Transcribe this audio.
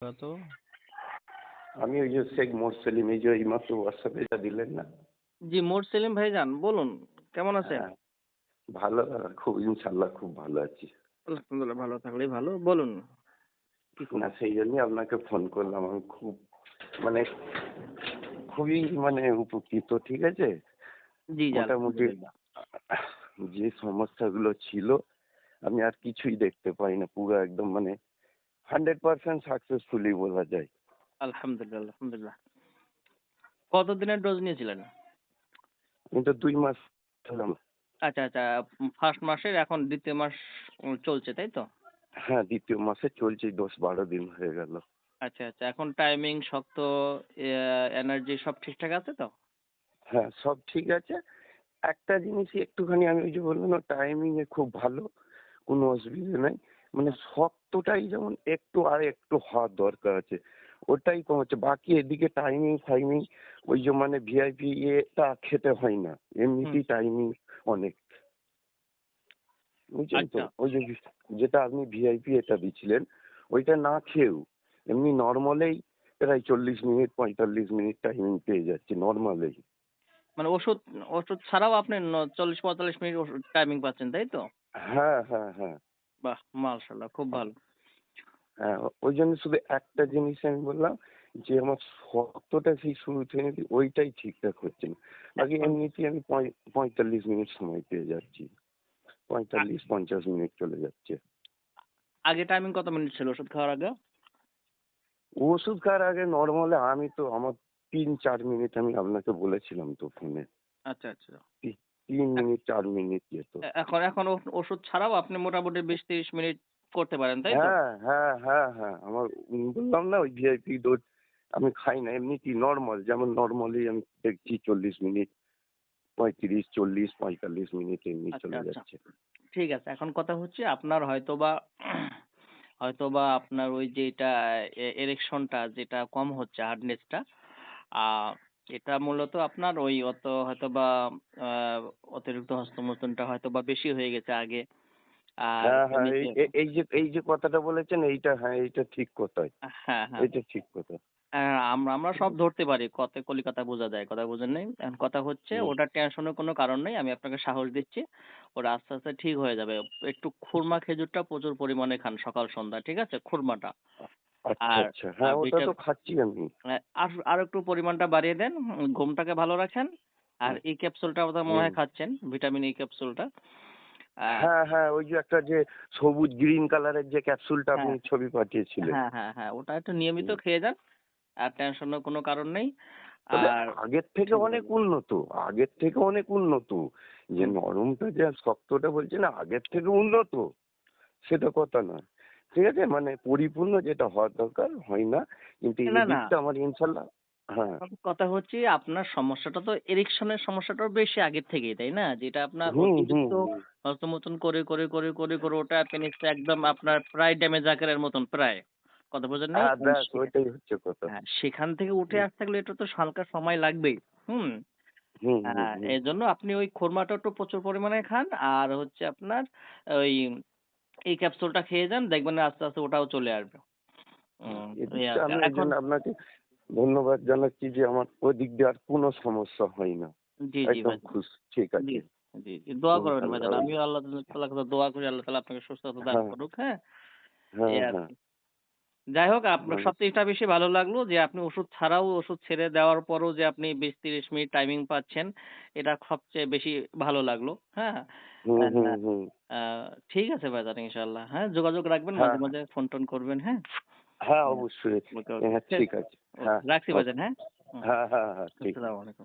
তো? আমি ওই যে শেখ মোরসেলিম এই যে এইমাত্র হোয়াটসঅ্যাপে যা দিলেন না? জি মোর সেলিম ভাইজান বলুন কেমন আছেন? হ্যাঁ, ভালো খুব ইনশাল্লাহ খুব ভালো আছি। আলহামদুলিল্লাহ ভালো থাকলেই ভালো বলুন। না সেই জন্যই আপনাকে ফোন করলাম আমি খুব মানে খুবই মানে উপকৃত ঠিক আছে? জি মোটামুটি। যে সমস্যাগুলো ছিল আমি আর কিছুই দেখতে পাই না পুরো একদম মানে হান্ড্রেড পার্সেন্ট সাকসেসফুলি বলা যায়। আলহামদুলিল্লাহ আলহামদুলিল্লাহ। কতদিনের ডোজ নিয়েছিলেন? আমি তো দুই মাস আচ্ছা আচ্ছা ফার্স্ট মাসের এখন দ্বিতীয় মাস চলছে তাই তো? হ্যাঁ দ্বিতীয় মাসে চলছে দশ বারো দিন হয়ে গেল। আচ্ছা আচ্ছা এখন টাইমিং শক্ত এনার্জি সব ঠিকঠাক আছে তো? হ্যাঁ সব ঠিক আছে। একটা জিনিসই একটুখানি আমি ওই যে বললাম না টাইমিং এ খুব ভালো কোনো অসুবিধা নাই। মানে শক্তটাই যেমন একটু আর একটু হওয়ার দরকার আছে। ওটাই কম হচ্ছে। বাকি এদিকে টাইমিং ফাইমিং ওই যে মানে ভিআইপি এটা খেতে হয় না। এমনিতেই টাইমিং অনেক। বুঝছেন তো? আচ্ছা। ওই যে যেটা আপনি ভিআইপি এটা দিচ্ছিলেন ওইটা না খেয়েও এমনি নর্মালেই প্রায় চল্লিশ মিনিট পঁয়তাল্লিশ মিনিট টাইমিং পেয়ে যাচ্ছে নর্মালেই মানে ওষুধ ওষুধ ছাড়াও আপনি চল্লিশ পঁয়তাল্লিশ মিনিট ওষুধ টাইমিং পাচ্ছেন তাই তো? হ্যাঁ হ্যাঁ হ্যাঁ। বাহ মাশাল্লাহ খুব ভালো। হ্যাঁ ওই জন্য শুধু একটা জিনিস আমি বললাম যে আমার শক্তটা সেই শুরু থেকে ওইটাই ঠিকঠাক হচ্ছে না। বাকি এমনিতেই আমি পঁয়- পঁয়তাল্লিশ মিনিট সময় পেয়ে যাচ্ছি। পঁয়তাল্লিশ পঞ্চাশ মিনিট চলে যাচ্ছে। আগে টাইমিং কত মিনিট ছিল ওষুধ খাওয়ার আগে? ওষুধ খাওয়ার আগে নর্মালে আমি তো আমার তিন চার মিনিট আমি আপনাকে বলেছিলাম তো ফোনে আচ্ছা আচ্ছা। তিন মিনিট চার মিনিট যেত। এখন এখন ওষুধ ছাড়াও আপনি মোটামুটি বিশ তিরিশ মিনিট করতে পারেন তাই হ্যাঁ হ্যাঁ হ্যাঁ হ্যাঁ আমার বললাম না ওই ভিআইপি ডোজ আমি খাই না এমনিতেই নর্মাল যেমন নর্মালি আমি দেখছি চল্লিশ মিনিট পঁয়ত্রিশ চল্লিশ পঁয়তাল্লিশ মিনিট এমনি আচ্ছা, চলে আচ্ছা। যাচ্ছে। ঠিক আছে এখন কথা হচ্ছে আপনার হয়তোবা হয়তোবা আপনার ওই যেটা এরেকশনটা যেটা কম হচ্ছে হার্ডনেসটা এটা মূলত আপনার ওই অত হয়তোবা আহ, অতিরিক্ত হস্তমৈথুনটা হয়তোবা বেশি হয়ে গেছে আগে। আর হ্যাঁ হ্যাঁ এই যে এই যে কথাটা বলেছেন এইটা হ্যাঁ এইটা ঠিক কথা। হ্যাঁ হ্যাঁ। এইটা ঠিক কথা। আমরা আমরা সব ধরতে পারি কত কলিকাতা বোঝা যায় কথা বোঝেন নাই? এখন কথা হচ্ছে। ওটা টেনশনের কোনো কারণ নেই আমি আপনাকে সাহস দিচ্ছি ওটা আস্তে আস্তে ঠিক হয়ে যাবে। একটু খুরমা খেজুরটা প্রচুর পরিমাণে খান সকাল সন্ধ্যা ঠিক আছে? খুরমাটা। আচ্ছা আর- আচ্ছা। হ্যাঁ ওটা তো খাচ্ছি আমি। আর আর একটু পরিমাণটা বাড়িয়ে দেন ঘুমটাকে ভালো রাখেন। আর এই ক্যাপসুলটা বোধহয় মনে হয় খাচ্ছেন ভিটামিন ই ক্যাপসুলটা। হ্যাঁ হ্যাঁ ওই যে একটা যে সবুজ গ্রিন কালারের যে ক্যাপসুলটা আপনি হ্যাঁ। ছবি পাঠিয়েছিলেন। হ্যাঁ হ্যাঁ হ্যাঁ ওটা একটু নিয়মিত খেয়ে যান আর টেনশনের কোনো কারণ নেই। আর আগের থেকে অনেক উন্নত আগের থেকে অনেক উন্নত। যে নরমটা যে শক্তটা বলছে না আগের থেকে উন্নত সেটা কথা না ঠিক আছে? মানে পরিপূর্ণ যেটা হওয়ার দরকার হয় না। কিন্তু এই। দিকটা আমার ইনশাল্লাহ হ্যাঁ। কথা হচ্ছে আপনার সমস্যাটা তো এরিকশনের সমস্যাটাও বেশি আগের থেকেই তাই না? যেটা আপনার। হস্তমতন করে করে করে করে করে ওটা পেনিসটা একদম আপনার প্রায় ড্যামেজ আকারের মতন প্রায়। কথা বোঝেন না হ্যাঁ ওইটাই হচ্ছে কথা। হ্যাঁ সেখান থেকে উঠে আসতে গেলে এটা তো হালকা সময় লাগবেই হুম? হ্যাঁ। এই জন্য আপনি ওই খোরমাটা একটু প্রচুর পরিমাণে খান আর হচ্ছে আপনার ওই এই ক্যাপসুলটা খেয়ে যান দেখবেন আস্তে আস্তে ওটাও চলে আসবে। এই এখন আপনাকে ধন্যবাদ জানাচ্ছি যে আমার ওই দিক দিয়ে আর কোনো সমস্যা হয় না। জি জি একদম খুশ ঠিক আছে। জি জি দোয়া করবেন ভাইজান। আমিও আল্লাহ তাআলার কাছে দোয়া করি আল্লাহ তাআলা আপনাকে সুস্থতা দান হ্যাঁ। করুক হ্যাঁ? হ্যাঁ। যাই হোক আপনার। সবচেয়ে এটা বেশি ভালো লাগল যে আপনি ওষুধ ছাড়াও ওষুধ ছেড়ে দেওয়ার পরও যে আপনি বিশ তিরিশ মিনিট টাইমিং পাচ্ছেন এটা সবচেয়ে বেশি ভালো লাগল। হ্যাঁ? আহ, ঠিক আছে ভাইজান ইনশাল্লাহ হ্যাঁ যোগাযোগ রাখবেন হ্যাঁ, মাঝে মাঝে ফোন টোন করবেন হ্যাঁ? হ্যাঁ অবশ্যই। হ্যাঁ ঠিক আছে। হ্যাঁ রাখছি। ভাইজান হ্যাঁ? হ্যাঁ হ্যাঁ হ্যাঁ ঠিক। আসসালামু আলাইকুম।